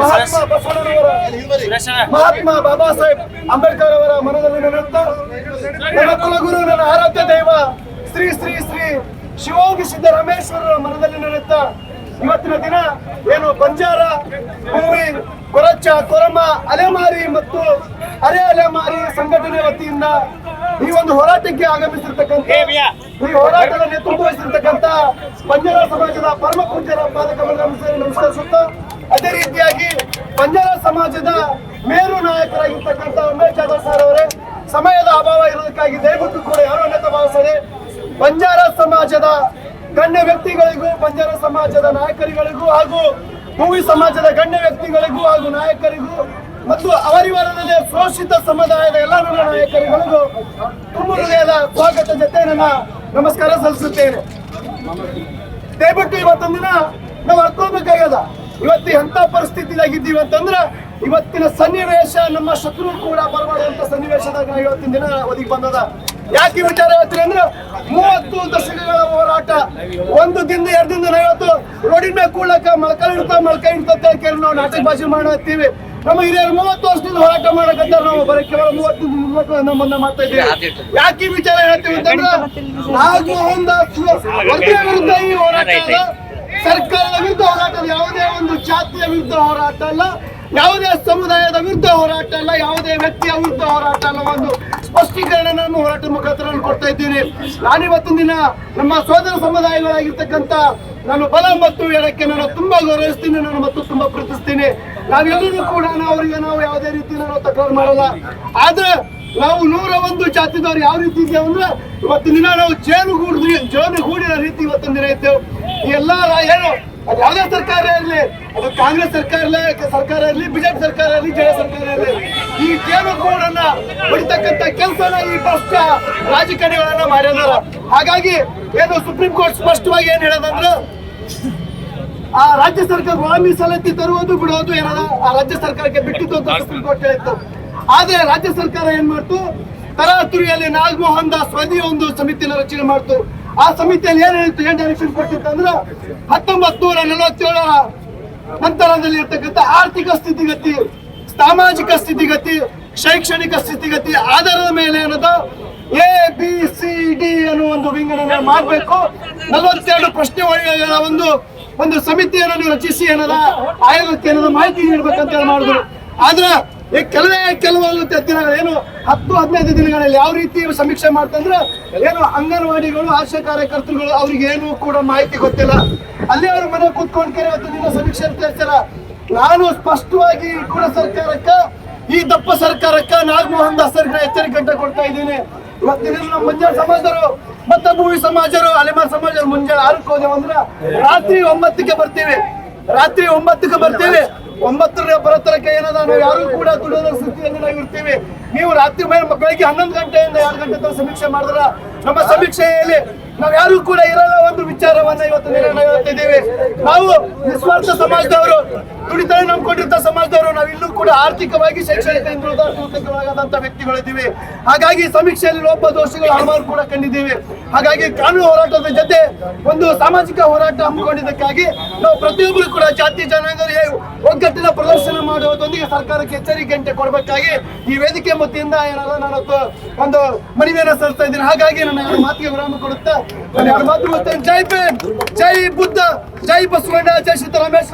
ಮಹಾತ್ಮ ಮಹಾತ್ಮಾ ಬಾಬಾ ಸಾಹೇಬ್ ಅಂಬೇಡ್ಕರ್ ಅವರ ಮನದಲ್ಲಿ ನೆನೆಯುತ್ತಾ ನನ್ನ ಕುಲಗುರು, ನನ್ನ ಆರಾಧ್ಯ ದೈವ ಶ್ರೀ ಶ್ರೀ ಶ್ರೀ ಶಿವೋಗಿ ಸಿದ್ಧರಮೇಶ್ವರ ಮನದಲ್ಲಿ ನೆನೆಯುತ್ತಾ ಇವತ್ತಿನ ದಿನ, ಏನು ಬಂಜಾರ ಹೂವಿ ಕೊರಚ ಕೊರಮ ಅಲೆಮಾರಿ ಮತ್ತು ಅರೆ ಅಲೆಮಾರಿ ಸಂಘಟನೆ ವತಿಯಿಂದ ಈ ಒಂದು ಹೋರಾಟಕ್ಕೆ ಆಗಮಿಸಿರ್ತಕ್ಕಂಥ ಈ ಹೋರಾಟದ ನೇತೃತ್ವ ವಹಿಸಿರ್ತಕ್ಕಂಥ ಬಂಜಾರ ಸಮಾಜದ ಪರಮ ಪೂಜ್ಯರ ಪಾದಕವನ್ನು ನಮಸ್ಕರಿಸುತ್ತಾ ಅದೇ ರೀತಿಯಾಗಿ ಪಂಜರ ಸಮಾಜದ ಮೇರು ನಾಯಕರಾಗಿರ್ತಕ್ಕಂಥ ಉಮೇಶ್ ಜಾಧವ್ ಸರ್ ಅವರೇ ಸಮಯದ ಅಭಾವ ಇರೋದಕ್ಕಾಗಿ ದಯವಿಟ್ಟು ಕೂಡ ಯಾರು ಅನ್ಯತಾ ಭಾವಿಸದೆ ಬಂಜಾರ ಸಮಾಜದ ಗಣ್ಯ ವ್ಯಕ್ತಿಗಳಿಗೂ ಬಂಜಾರ ಸಮಾಜದ ನಾಯಕರಿಗಳಿಗೂ ಹಾಗೂ ಭೂಮಿ ಸಮಾಜದ ಗಣ್ಯ ವ್ಯಕ್ತಿಗಳಿಗೂ ಹಾಗೂ ನಾಯಕರಿಗೂ ಮತ್ತು ಅವರಿವರಲ್ಲದೆ ಶೋಷಿತ ಸಮುದಾಯದ ಎಲ್ಲ ನನ್ನ ನಾಯಕರುಗಳಿಗೂ ತುಂಬ ಹೃದಯದ ಸ್ವಾಗತ ಜೊತೆ ನನ್ನ ನಮಸ್ಕಾರ ಸಲ್ಲಿಸುತ್ತೇನೆ. ದಯವಿಟ್ಟು ದಿನ ನಾವು ಅರ್ಕೋಬೇಕಾಗ್ಯದ ಇವತ್ತು ಎಂತ ಪರಿಸ್ಥಿತಿದಾಗಿದ್ದೀವಿ ಅಂತಂದ್ರ ಇವತ್ತಿನ ಸನ್ನಿವೇಶ ನಮ್ಮ ಶತ್ರು ಕೂಡ ಬರಬಾರದಂತ ಸನ್ನಿವೇಶದಾಗ ನಾವು ಇವತ್ತಿನ ದಿನ ಒದಗಿ ಬಂದದ. ಯಾಕೆ ವಿಚಾರ ಹೇಳ್ತೀನಿ ಅಂದ್ರೆ ಮೂವತ್ತು ದಶಕಗಳ ಹೋರಾಟ, ಒಂದು ದಿನ, ಎರಡು ದಿನ ಇವತ್ತು ರೋಡಿನ ಮೇಲೆ ಕೂಡಕ ಮಳಕ ಇಡ್ತಾ ಮಳಕ ಇಡ್ತಾ ಕೇಳಿ ನಾವು ನಾಟಕ ಭಾಷೆ ಮಾಡತ್ತೀವಿ ನಮ್ಮ ಹಿರಿಯರು ಮೂವತ್ತು ವರ್ಷದಿಂದ ಹೋರಾಟ ಮಾಡಕಂತ ನಾವು. ಬರೀ ಕೇವಲ ಮೂವತ್ತು ಮೂವತ್ತು ನಮ್ಮ ಮುಂದೆ ಮಾಡ್ತಾ ಇದ್ದೀವಿ. ಯಾಕೆ ವಿಚಾರ ಹೇಳ್ತೀವಿ ಅಂತಂದ್ರೆ ರಾಜಮೋಹನ್ ದಾಸ್ ವಿರುದ್ಧ ಈ ಹೋರಾಟ ಅಲ್ಲ. ಸರ್ಕಾರದ ವಿರುದ್ಧ ಹೋರಾಟ ಯಾವುದೇ ಒಂದು ಜಾತಿಯ ವಿರುದ್ಧ ಹೋರಾಟ ಅಲ್ಲ. ಯಾವುದೇ ಸಮುದಾಯದ ವಿರುದ್ಧ ಹೋರಾಟ ಅಲ್ಲ. ಯಾವುದೇ ವ್ಯಕ್ತಿಯ ವಿರುದ್ಧ ಹೋರಾಟ ಅಲ್ಲ ಒಂದು. ಸ್ಪಷ್ಟೀಕರಣ ನಾನು ಹೋರಾಟದ ಮುಖಾಂತರ ನಾನು ಕೊಡ್ತಾ ಇದ್ದೀನಿ. ನಾನಿವತ್ತಿನ ದಿನ ನಮ್ಮ ಸೋದರ ಸಮುದಾಯಗಳಾಗಿರ್ತಕ್ಕಂಥ ನಾನು ಬಲ ಮತ್ತು ಎಡಕ್ಕೆ ನಾನು ತುಂಬಾ ಗೌರವಿಸ್ತೀನಿ, ನಾನು ಮತ್ತು ತುಂಬಾ ಪ್ರೀತಿಸ್ತೀನಿ. ನಾವೆಲ್ಲರೂ ಕೂಡ ಅವರಿಗೆ ನಾವು ಯಾವುದೇ ರೀತಿ ನಾವು ತಕರಾರು ಮಾಡಲ್ಲ. ಆದ್ರೆ ನಾವು ನೂರ ಒಂದು ಜಾತಿದವ್ರು ಯಾವ ರೀತಿ ಇದ್ದೇವೆ ಅಂದ್ರೆ ಇವತ್ತಿನ ದಿನ ನಾವು ಜೇನು ಗೂಡಿದ್ರಿ ಜೇನು ಗೂಡಿನ ರೀತಿ ಇವತ್ತಿನ ದಿನ ಇದ್ದೇವೆ ಎಲ್ಲ ಏನು ಅದು ಯಾವುದೇ ಸರ್ಕಾರ ಇರಲಿ, ಅದು ಕಾಂಗ್ರೆಸ್ ಸರ್ಕಾರ ಸರ್ಕಾರ ಇರಲಿ, ಬಿಜೆಪಿ ಸರ್ಕಾರ ಇರಲಿ, ಜೆ ಸರ್ಕಾರ ಇರಲಿ. ಈ ಜೇನು ಕೋಡನ್ನ ಹೊಡಿತಕ್ಕಂತ ಕೆಲಸನ ಈ ಭ್ರಷ್ಟ ರಾಜಕಾರಣಿಗಳನ್ನ ಮಾಡಿದಾರ ಹಾಗಾಗಿ ಏನು ಸುಪ್ರೀಂ ಕೋರ್ಟ್ ಸ್ಪಷ್ಟವಾಗಿ ಏನ್ ಹೇಳೋದಂದ್ರೆ, ಆ ರಾಜ್ಯ ಸರ್ಕಾರ ಒಳ ಮೀಸಲಾತಿ ತರುವುದು ಬಿಡೋದು ಏನದ? ಆ ರಾಜ್ಯ ಸರ್ಕಾರಕ್ಕೆ ಬಿಟ್ಟಿತ್ತು ಅಂತ ಸುಪ್ರೀಂ ಕೋರ್ಟ್ ಹೇಳಿತ್ತು. ಆದ್ರೆ ರಾಜ್ಯ ಸರ್ಕಾರ ಏನ್ ಮಾಡ್ತು? ತರಾತುರಿಯಲ್ಲಿ ನಾಗಮೋಹನ್ ದಾಸ್ ವದಿ ಒಂದು ಸಮಿತಿಯನ್ನು ರಚನೆ ಮಾಡ್ತು. ಆ ಸಮಿತಿಯಲ್ಲಿ ಏನ್ ಹೇಳಿತ್ತು, ಏನ್ ಡೈರೆಕ್ಷನ್ ಕೊಟ್ಟಿತ್ತಂದ್ರೆ ಹತ್ತೊಂಬತ್ ನೂರ ನಲವತ್ತೇಳರ ನಂತರದಲ್ಲಿ ಇರ್ತಕ್ಕಂಥ ಆರ್ಥಿಕ ಸ್ಥಿತಿಗತಿ, ಸಾಮಾಜಿಕ ಸ್ಥಿತಿಗತಿ, ಶೈಕ್ಷಣಿಕ ಸ್ಥಿತಿಗತಿ, ಆಧಾರದ ಮೇಲೆ ಏನದ? ಎ ಬಿ ಸಿ ಡಿ ಅನ್ನೋ ಒಂದು ವಿಂಗಡಣೆ ಮಾಡಬೇಕು. ನಲವತ್ತೆರಡು ಪ್ರಶ್ನೆ ಒಂದು ಒಂದು ಸಮಿತಿಯನ್ನು ರಚಿಸಿ, ಏನದ? ಆಯೋಗಕ್ಕೆ ಏನದ ಮಾಹಿತಿ ನೀಡಬೇಕಂತ ಹೇಳಿ ಮಾಡಿದ್ರು. ಆದ್ರೆ ಈ ಕೆಲವೇ ಕೆಲವೊಂದು ದಿನಗಳು ಏನು ಹತ್ತು, ಹದಿನೈದು ದಿನಗಳಲ್ಲಿ ಯಾವ ರೀತಿ ಸಮೀಕ್ಷೆ ಮಾಡ್ತಂದ್ರೆ ಏನು ಅಂಗನವಾಡಿಗಳು, ಆಶಾ ಕಾರ್ಯಕರ್ತರುಗಳು ಅವ್ರಿಗೆ ಏನು ಕೂಡ ಮಾಹಿತಿ ಗೊತ್ತಿಲ್ಲ. ಅಲ್ಲಿ ಅವ್ರ ಮನೆ ಕೂತ್ಕೊಂಡು ಹತ್ತು ದಿನ ಸಮೀಕ್ಷೆ ಅಂತ ಹೇಳ್ತಾರ? ನಾನು ಸ್ಪಷ್ಟವಾಗಿ ಕೂಡ ಸರ್ಕಾರಕ್ಕ, ಈ ದಪ್ಪ ಸರ್ಕಾರಕ್ಕ ನಾಗಮೋಹನ್ ದಾಸ್ ಎಚ್ಚರಿಕೆ ಕೊಡ್ತಾ ಇದ್ದೀನಿ. ಇವತ್ತಿನ ನಮ್ಮ ಮಂಜಾಳ ಸಮಾಜರು ಮತ್ತ ಭೂಮಿ ಸಮಾಜರು ಅಲೆಮಾರ್ ಸಮಾಜರು ಮುಂಜಾನೆ ಆರಕ್ಕೆ ಹೋದೆವು ಅಂದ್ರೆ ರಾತ್ರಿ ಒಂಬತ್ತಕ್ಕೆ ಬರ್ತೀವಿ. ರಾತ್ರಿ ಒಂಬತ್ತಕ್ಕೆ ಬರ್ತೀವಿ. ಒಂಬತ್ತರ ಬರತರಕ್ಕೆ ಏನದ ನಾವು ಯಾರು ಕೂಡ ದುಡಿಯೋದ್ರ ಸ್ಥಿತಿಯಲ್ಲಿ ನಾವು ಇರ್ತೀವಿ. ನೀವು ರಾತ್ರಿ ಮೇಲೆ ಬೆಳಗ್ಗೆ ಹನ್ನೊಂದು ಗಂಟೆಯಿಂದ ಎರಡು ಗಂಟೆ ತನಕ ಸಮೀಕ್ಷೆ ಮಾಡಿದ್ರ ನಮ್ಮ ಸಮೀಕ್ಷೆಯಲ್ಲಿ ನಾವು ಯಾರು ಕೂಡ ಇರಲ್ಲ ಒಂದು ವಿಚಾರವನ್ನ ಇವತ್ತು ನಿರ್ಣಯ ಹೇಳ್ತಿದ್ದೀವಿ ನಾವು ನಿಸ್ವಾರ್ಥ ಸಮಾಜದವರು ದುಡಿತಾನೆ ನಂಬ್ಕೊಂಡಿರ್ತ ಕೂಡ ಆರ್ಥಿಕವಾಗಿ ಶೈಕ್ಷಣಿಕ ಹಿಂದುಳಿದಂತ ವ್ಯಕ್ತಿಗಳಿದ್ದೀವಿ ಹಾಗಾಗಿ ಸಮೀಕ್ಷೆಯಲ್ಲಿ ಲೋಪ ದೋಷಗಳು ಹಲವಾರು ಕೂಡ ಕಂಡಿದ್ದೀವಿ ಹಾಗಾಗಿ ಕಾನೂನು ಹೋರಾಟದ ಜೊತೆ ಒಂದು ಸಾಮಾಜಿಕ ಹೋರಾಟ ಹಮ್ಮಿಕೊಂಡಿದ್ದಕ್ಕಾಗಿ ನಾವು ಪ್ರತಿಯೊಬ್ಬರು ಕೂಡ ಜಾತಿ ಜನಾಂಗರಿಗೆ ಒಗ್ಗಟ್ಟಿನ ಪ್ರದರ್ಶನ ಮಾಡುವುದೊಂದಿಗೆ ಸರ್ಕಾರಕ್ಕೆ ಎಚ್ಚರಿಕೆ ಕೊಡಬೇಕಾಗಿ ಈ ವೇದಿಕೆ ವತಿಯಿಂದ ಏನಾದ್ರು ನಾನು ಒಂದು ಮನವಿಯನ್ನು ಸಲ್ಲಿಸ್ತಾ ಇದ್ದೀನಿ ಹಾಗಾಗಿ ನನ್ನ ಎರಡು ಮಾತಿಗೆ ವಿರಾಮ ಕೊಡುತ್ತಾ, ನನ್ನ ಎರಡು ಮಾತು. ಜೈ ಭೀಮ್, ಜೈ ಬುದ್ಧ, ಜೈ ಬಸವಣ್ಣ, ಜೈ ಸಿದ್ದರಾಮೇಶ್ವರ